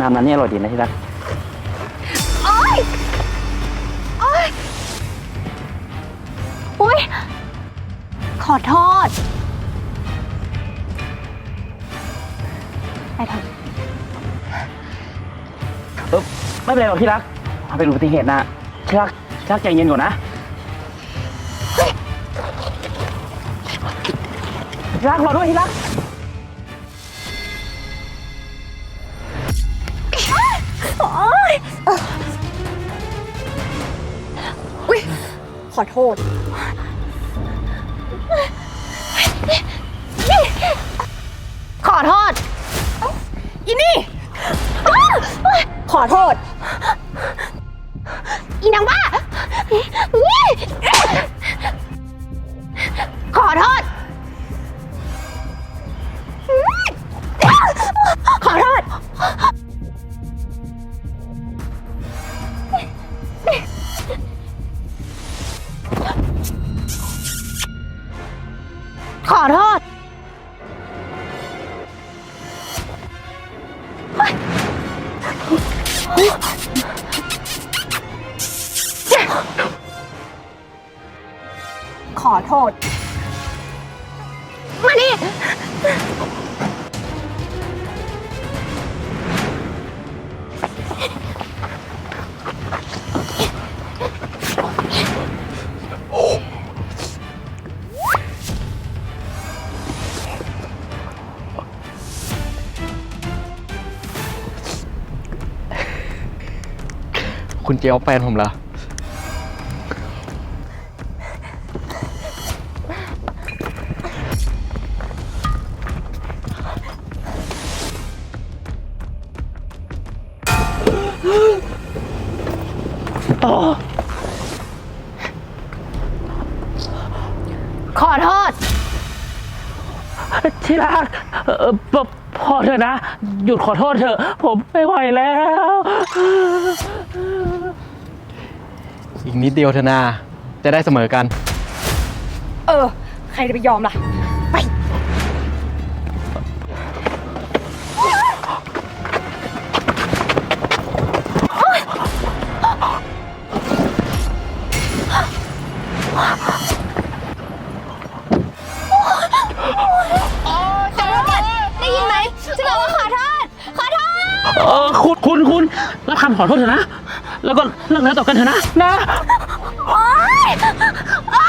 น้ำนั้นนี่อร่อยดีนะที่รัก โอ๊ย โอ๊ย อุ๊ย ขอโทษ ไปเถอะเออไม่เป็นไรหรอกที่รักมันเป็นอุบัติเหตุนะที่รักที่รักใจเย็นก่อนนะที่รักรอด้วยที่รัก อ๊ยอุ๊ยขอโทษ ขอโทษอีนี่ ขอโทษ อีนางบ้า ขอโทษ ขอโทษ คุณเจียวแฟนผมเหรอ ขอโทษ ที่รักเออพอพอเถอะนะ หยุดขอโทษเถอะ ผมไม่ไหวแล้ว อีกนิดเดียวเธอนาจะได้เสมอกัน เออ ใครจะไปยอมล่ะ ไป คุณคุณคุณรับคำขอโทษเถอะนะ แล้วก็เลิกแล้วต่อกันเถอะนะ นะ โอ๊ยอะ